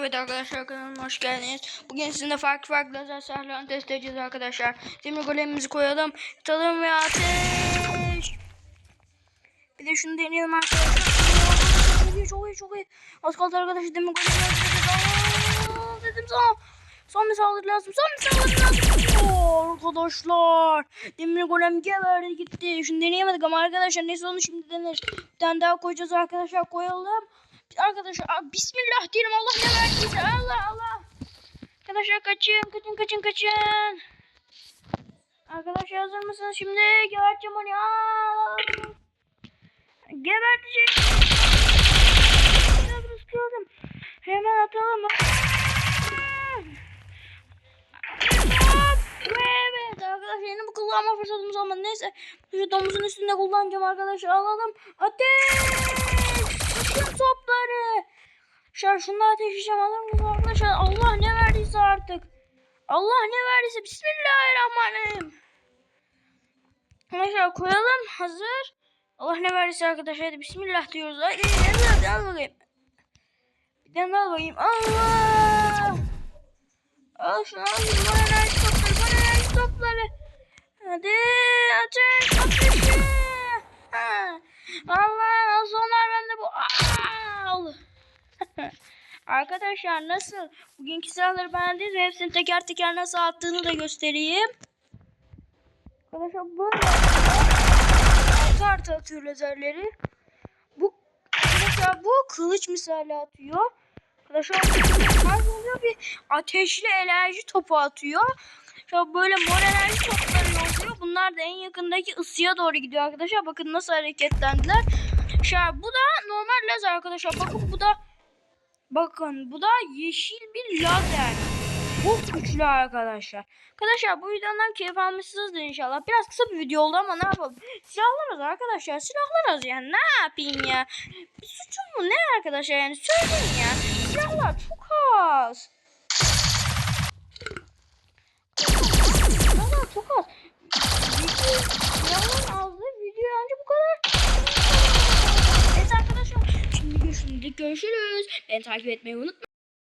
Evet arkadaşlar kanalıma hoş geldiniz. Bugün sizinle farklı farklı lazer silahlarını test edeceğiz arkadaşlar. Demir golemimizi koyalım. Tutalım ve ateş. Bir de şunu deneyelim arkadaşlar. Çok iyi çok iyi. Az kaldı arkadaşlar demir golemi öldüreceğiz. Dedim sana. Son bir saldırı lazım. Son bir saldırı lazım. Oo, arkadaşlar. Demir golem geberdi gitti. Şunu deneyemedik ama arkadaşlar neyse onu şimdi deneriz. Bir tane daha koyacağız arkadaşlar koyalım. Arkadaşlar bismillah diyelim Allah ne verdiyse Allah Allah. Arkadaşlar kaçın kaçın kaçın kaçın. Arkadaşlar hazır mısınız şimdi? Geberteceğim onu. Aa! Gebertecek. Kullanma fırsatımız olmadı. Neyse şu domuzun üstünde kullanacağım arkadaşlar. Alalım. Ateş! Bütün topları. Şar şunu ateşleyeceğim alır mısın arkadaşlar? Allah ne verdiyse artık. Allah ne verdiyse. Bismillahirrahmanirrahim. Arkadaşlar koyalım. Hazır. Allah ne verdiyse arkadaşlar. Hadi bismillah diyoruz. Hadi hadi al bakayım. Bir tane al bakayım. Allah. Al şunu al. Bana Allah sonar bende bu. Arkadaşlar nasıl? Bugünkü silahları beğendiniz mi? Hepsini teker teker nasıl attığını da göstereyim. Arkadaşlar böyle. Altı artı atıyor lazerleri. Bu arkadaşlar bu kılıç misali atıyor. Arkadaşlar oluyor bir ateşli enerji topu atıyor. Şöyle böyle mor enerji topları oluyor. Bunlar da en yakındaki ısıya doğru gidiyor arkadaşlar. Bakın nasıl hareketlendiler. Şöyle bu da normal lazer arkadaşlar. Bakın bu da bakın bu da yeşil bir lazer. Çok güçlü arkadaşlar. Arkadaşlar bu videodan keyif almışsınızdır inşallah. Biraz kısa bir video oldu ama ne yapalım. Silahlarız arkadaşlar. Silahlarız yani. Ne yapayım ya? Bir suçum mu ne arkadaşlar yani? Söyleyin ya. Silahlar çok az. Görüşürüz. Beni takip etmeyi unutmayın.